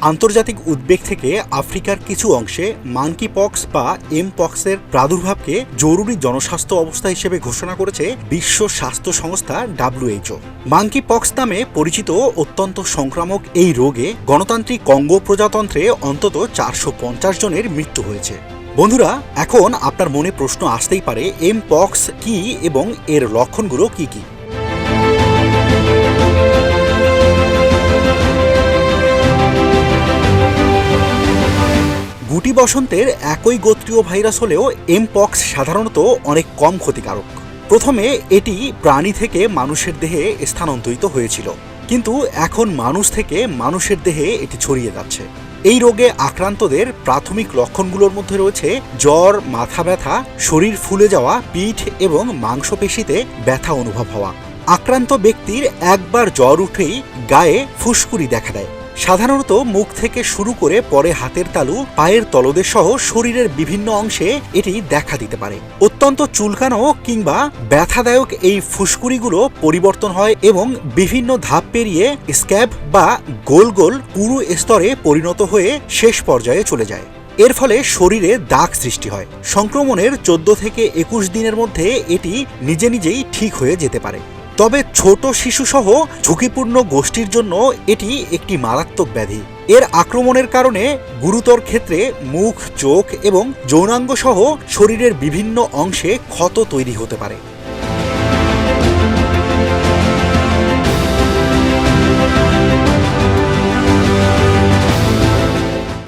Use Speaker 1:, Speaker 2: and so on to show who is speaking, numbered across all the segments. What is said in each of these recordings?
Speaker 1: আন্তর্জাতিক উদ্বেগ থেকে আফ্রিকার কিছু অংশে মাঙ্কি পক্স বা এম পক্সের প্রাদুর্ভাবকে জরুরি জনস্বাস্থ্য অবস্থা হিসেবে ঘোষণা করেছে বিশ্ব স্বাস্থ্য সংস্থা ডাব্লিউএইচও। মাঙ্কি পক্স নামে পরিচিত অত্যন্ত সংক্রামক এই রোগে গণতান্ত্রিক কঙ্গো প্রজাতন্ত্রে অন্তত চারশো পঞ্চাশ জনের মৃত্যু হয়েছে। বন্ধুরা, এখন আপনার মনে প্রশ্ন আসতেই পারে এম পক্স কি এবং এর লক্ষণগুলো কি কি? গুটি বসন্তের একই গোত্রীয় ভাইরাস হলেও এমপক্স সাধারণত অনেক কম ক্ষতিকারক। প্রথমে এটি প্রাণী থেকে মানুষের দেহে স্থানান্তরিত হয়েছিল। কিন্তু এখন মানুষ থেকে মানুষের দেহে এটি ছড়িয়ে যাচ্ছে। এই রোগে আক্রান্তদের প্রাথমিক লক্ষণগুলোর মধ্যে রয়েছে জ্বর, মাথা ব্যথা, শরীর ফুলে যাওয়া, পিঠ এবং মাংসপেশিতে ব্যথা অনুভব হওয়া। আক্রান্ত ব্যক্তির একবার জ্বর উঠেই গায়ে ফুসকুড়ি দেখা দেয়। সাধারণত মুখ থেকে শুরু করে পরে হাতের তালু, পায়ের তলদেশ সহ শরীরের বিভিন্ন অংশে এটি দেখা দিতে পারে। অত্যন্ত চুলকানো কিংবা ব্যথাদায়ক এই ফুসকুড়িগুলো পরিবর্তন হয় এবং বিভিন্ন ধাপ পেরিয়ে স্ক্যাব বা গোল গোল পুরু স্তরে পরিণত হয়ে শেষ পর্যায়ে চলে যায়। এর ফলে শরীরে দাগ সৃষ্টি হয়। সংক্রমণের চোদ্দ থেকে একুশ দিনের মধ্যে এটি নিজে নিজেই ঠিক হয়ে যেতে পারে। তবে ছোট শিশুসহ ঝুঁকিপূর্ণ গোষ্ঠীর জন্য এটি একটি মারাত্মক ব্যাধি। এর আক্রমণের কারণে গুরুতর ক্ষেত্রে মুখ, চোখ এবং যৌনাঙ্গ সহ শরীরের বিভিন্ন অংশে ক্ষত তৈরি হতে পারে।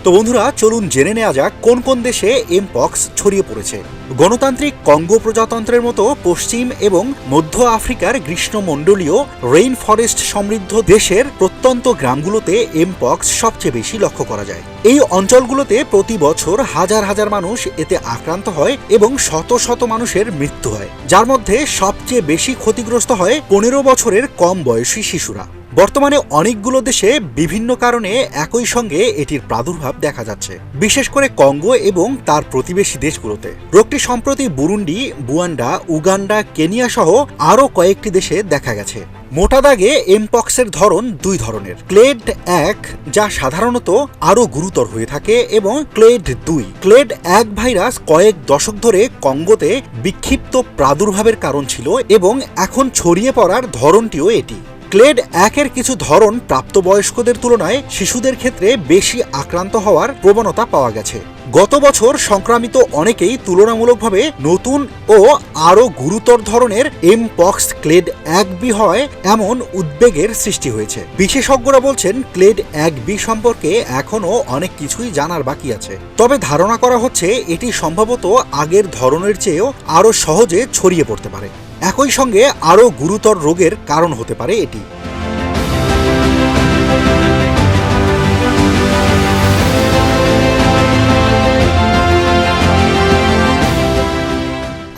Speaker 1: তো বন্ধুরা, চলুন জেনে নেওয়া যাক কোন কোন দেশে এমপক্স ছড়িয়ে পড়েছে। গণতান্ত্রিক কঙ্গো প্রজাতন্ত্রের মতো পশ্চিম এবং মধ্য আফ্রিকার গ্রীষ্মমণ্ডলীয় রেইন ফরেস্ট সমৃদ্ধ দেশের প্রত্যন্ত গ্রামগুলোতে এমপক্স সবচেয়ে বেশি লক্ষ্য করা যায়। এই অঞ্চলগুলোতে প্রতি বছর হাজার হাজার মানুষ এতে আক্রান্ত হয় এবং শত শত মানুষের মৃত্যু হয়। যার মধ্যে সবচেয়ে বেশি ক্ষতিগ্রস্ত হয় পনেরো বছরের কম বয়সী শিশুরা। বর্তমানে অনেকগুলো দেশে বিভিন্ন কারণে একই সঙ্গে এটির প্রাদুর্ভাব দেখা যাচ্ছে। বিশেষ করে কঙ্গো এবং তার প্রতিবেশী দেশগুলোতে। রোগটি সম্প্রতি বুরুন্ডি, বুয়ান্ডা, উগান্ডা, কেনিয়া সহ আরও কয়েকটি দেশে দেখা গেছে। মোটা দাগে এমপক্সের ধরন দুই ধরনের। ক্লেড এক, যা সাধারণত আরও গুরুতর হয়ে থাকে এবং ক্লেড দুই। ক্লেড এক ভাইরাস কয়েক দশক ধরে কঙ্গোতে বিক্ষিপ্ত প্রাদুর্ভাবের কারণ ছিল এবং এখন ছড়িয়ে পড়ার ধরনটিও এটি। ক্লেড একের কিছু ধরন প্রাপ্তবয়স্কদের তুলনায় শিশুদের ক্ষেত্রে বেশি আক্রান্ত হওয়ার প্রবণতা পাওয়া গেছে। গত বছর সংক্রামিত অনেকেই তুলনামূলকভাবে নতুন ও আরও গুরুতর ধরনের এম পক্স ক্লেড এক বি হয় এমন উদ্বেগের সৃষ্টি হয়েছে। বিশেষজ্ঞরা বলছেন, ক্লেড এক বি সম্পর্কে এখনও অনেক কিছুই জানার বাকি আছে। তবে ধারণা করা হচ্ছে, এটি সম্ভবত আগের ধরনের চেয়েও আরও সহজে ছড়িয়ে পড়তে পারে। একই সঙ্গে আরও গুরুতর রোগের কারণ হতে পারে এটি।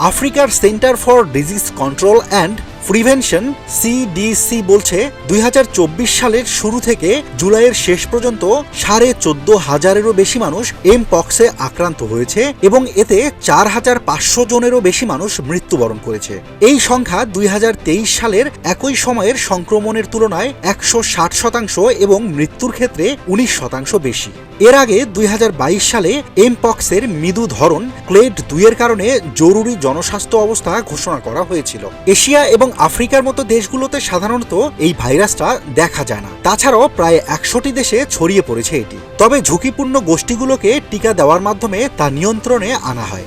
Speaker 1: আফ্রিকার centre for disease control and prevention CDC বলছে দুই হাজার চব্বিশ সালের শুরু থেকে জুলাইয়ের শেষ পর্যন্ত সাড়ে চোদ্দ হাজারেরও বেশি মানুষ এম পক্সে আক্রান্ত হয়েছে এবং এতে চার হাজার পাঁচশো জনেরও বেশি মানুষ মৃত্যুবরণ করেছে। এই সংখ্যা দুই হাজার তেইশ সালের একই সময়ের সংক্রমণের তুলনায় একশো ষাট শতাংশ এবং মৃত্যুর ক্ষেত্রে উনিশ শতাংশ বেশি। এর আগে দুই হাজার বাইশ সালে এমপক্সের মৃদু ধরন ক্লেড দুইয়ের কারণে জরুরি জনস্বাস্থ্য অবস্থা ঘোষণা করা হয়েছিল। এশিয়া এবং আফ্রিকার মতো দেশগুলোতে সাধারণত এই ভাইরাসটা দেখা যায় না। তাছাড়াও প্রায় একশোটি দেশে ছড়িয়ে পড়েছে এটি। তবে ঝুঁকিপূর্ণ গোষ্ঠীগুলোকে টিকা দেওয়ার মাধ্যমে তা নিয়ন্ত্রণে আনা হয়।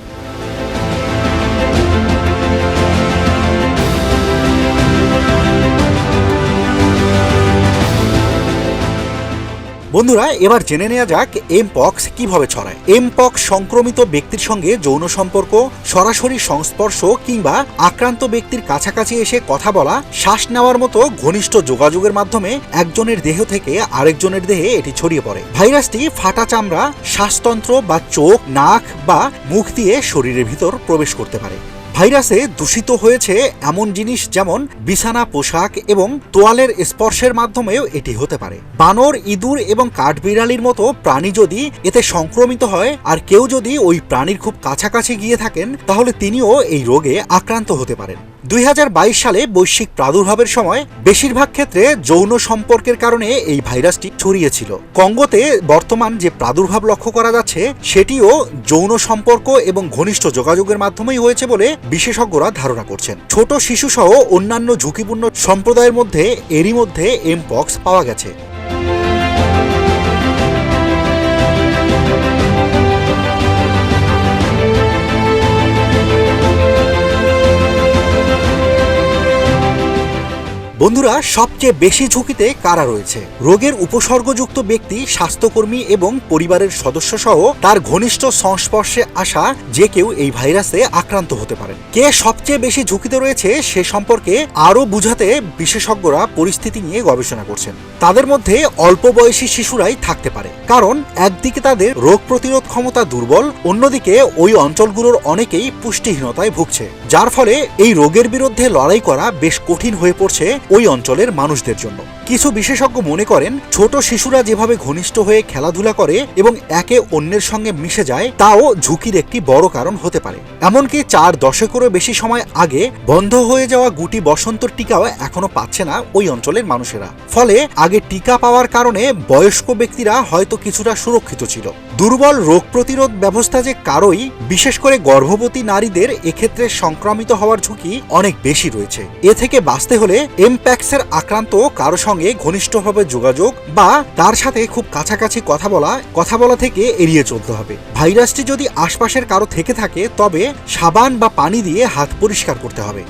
Speaker 1: বন্ধুরা, এবার জেনে নেওয়া যাক এম পক্স কীভাবে ছড়ায়। এম পক্স সংক্রমিত ব্যক্তির সঙ্গে যৌন সম্পর্ক, সরাসরি সংস্পর্শ কিংবা আক্রান্ত ব্যক্তির কাছাকাছি এসে কথা বলা, শ্বাস নেওয়ার মতো ঘনিষ্ঠ যোগাযোগের মাধ্যমে একজনের দেহ থেকে আরেকজনের দেহে এটি ছড়িয়ে পড়ে। ভাইরাসটি ফাটা চামড়া, শ্বাসতন্ত্র বা চোখ, নাক বা মুখ দিয়ে শরীরের ভিতর প্রবেশ করতে পারে। ভাইরাসে দূষিত হয়েছে এমন জিনিস যেমন বিছানা, পোশাক এবং তোয়ালের স্পর্শের মাধ্যমেও এটি হতে পারে। বানর, ইঁদুর এবং কাঠবিড়ালির মতো প্রাণী যদি এতে সংক্রমিত হয় আর কেউ যদি ওই প্রাণীর খুব কাছাকাছি গিয়ে থাকেন, তাহলে তিনিও এই রোগে আক্রান্ত হতে পারেন। দুই হাজার বাইশ সালে বৈশ্বিক প্রাদুর্ভাবের সময় বেশিরভাগ ক্ষেত্রে যৌন সম্পর্কের কারণে এই ভাইরাসটি ছড়িয়েছিল। কঙ্গোতে বর্তমান যে প্রাদুর্ভাব লক্ষ্য করা যাচ্ছে, সেটিও যৌন সম্পর্ক এবং ঘনিষ্ঠ যোগাযোগের মাধ্যমেই হয়েছে বলে বিশেষজ্ঞরা ধারণা করছেন। ছোট শিশুসহ অন্যান্য ঝুঁকিপূর্ণ সম্প্রদায়ের মধ্যে এরই মধ্যে এমপক্স পাওয়া গেছে। বন্ধুরা, সবচেয়ে বেশি ঝুঁকিতে কারা রয়েছে? রোগের উপসর্গযুক্ত ব্যক্তি, স্বাস্থ্যকর্মী এবং পরিবারের সদস্য সহ তার ঘনিষ্ঠ সংস্পর্শে আসা যে কেউ এই ভাইরাসে আক্রান্ত হতে পারেন। কে সবচেয়ে বেশি ঝুঁকিতে রয়েছে সে সম্পর্কে আরও বুঝাতে বিশেষজ্ঞরা পরিস্থিতি নিয়ে গবেষণা করছেন। তাদের মধ্যে অল্প বয়সী শিশুরাই থাকতে পারে। কারণ, একদিকে তাদের রোগ প্রতিরোধ ক্ষমতা দুর্বল, অন্যদিকে ওই অঞ্চলগুলোর অনেকেই পুষ্টিহীনতায় ভুগছে। যার ফলে এই রোগের বিরুদ্ধে লড়াই করা বেশ কঠিন হয়ে পড়ছে ওই অঞ্চলের মানুষদের জন্য। কিছু বিশেষজ্ঞ মনে করেন, ছোট শিশুরা যেভাবে ঘনিষ্ঠ হয়ে খেলাধুলা করে এবং একে অন্যের সঙ্গে মিশে যায়, তাও ঝুঁকির একটি বড় কারণ হতে পারে। এমনকি চার দশকেরও বেশি সময় আগে বন্ধ হয়ে যাওয়া গুটি বসন্তর টিকাও এখনও পাচ্ছে না ওই অঞ্চলের মানুষেরা। ফলে আগে টিকা পাওয়ার কারণে বয়স্ক ব্যক্তিরা হয়তো কিছুটা সুরক্ষিত ছিল। দুর্বল রোগ প্রতিরোধ ব্যবস্থা যে কারোই, বিশেষ করে গর্ভবতী নারীদের এক্ষেত্রে সংক্রামিত হওয়ার ঝুঁকি অনেক বেশি রয়েছে। এ থেকে বাঁচতে হলে এমপ্যাক্সের আক্রান্ত কারও সঙ্গে ঘনিষ্ঠভাবে যোগাযোগ বা তার সাথে খুব কাছাকাছি কথা বলা কথা বলা থেকে এড়িয়ে চলতে হবে। ভাইরাসটি যদি আশপাশের কারও থেকে থাকে, তবে সাবান বা পানি দিয়ে হাত পরিষ্কার করতে হবে।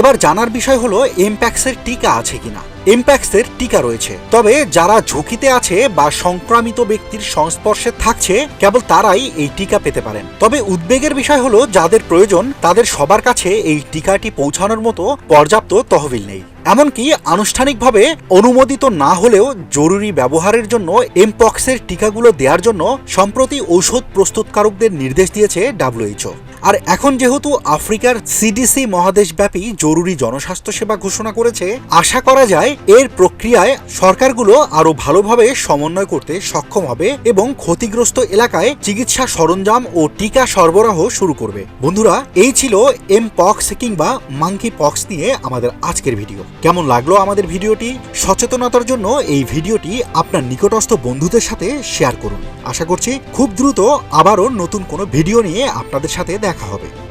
Speaker 1: এবার জানার বিষয় হলো এমপ্যাক্সের টিকা আছে কিনা। এমপ্যাক্সের টিকা রয়েছে। তবে যারা ঝুঁকিতে আছে বা সংক্রামিত ব্যক্তির সংস্পর্শে থাকছে, কেবল তারাই এই টিকা পেতে পারেন। তবে উদ্বেগের বিষয় হলো, যাদের প্রয়োজন, তাদের সবার কাছে এই টিকাটি পৌঁছানোর মতো পর্যাপ্ত তহবিল নেই। এমনকি আনুষ্ঠানিকভাবে অনুমোদিত না হলেও জরুরি ব্যবহারের জন্য এমপক্সের টিকাগুলো দেওয়ার জন্য সম্প্রতি ঔষধ প্রস্তুতকারকদের নির্দেশ দিয়েছে ডাব্লিউএইচও আর এখন যেহেতু আফ্রিকার সিডিসি মহাদেশব্যাপী জরুরি জনস্বাস্থ্য সেবা ঘোষণা করেছে, আশা করা যায় এর প্রক্রিয়ায় সরকারগুলো আরও ভালোভাবে সমন্বয় করতে সক্ষম হবে এবং ক্ষতিগ্রস্ত এলাকায় চিকিৎসা সরঞ্জাম ও টিকা সরবরাহ শুরু করবে। বন্ধুরা, এই ছিল এম পক্স কিংবা মাঙ্কি পক্স নিয়ে আমাদের আজকের ভিডিও। কেমন লাগল আমাদের ভিডিওটি? সচেতনতার জন্য এই ভিডিওটি আপনার নিকটস্থ বন্ধুদের সাথে শেয়ার করুন। আশা করছি খুব দ্রুত আবারও নতুন কোনো ভিডিও নিয়ে আপনাদের সাথে দেখা হবে।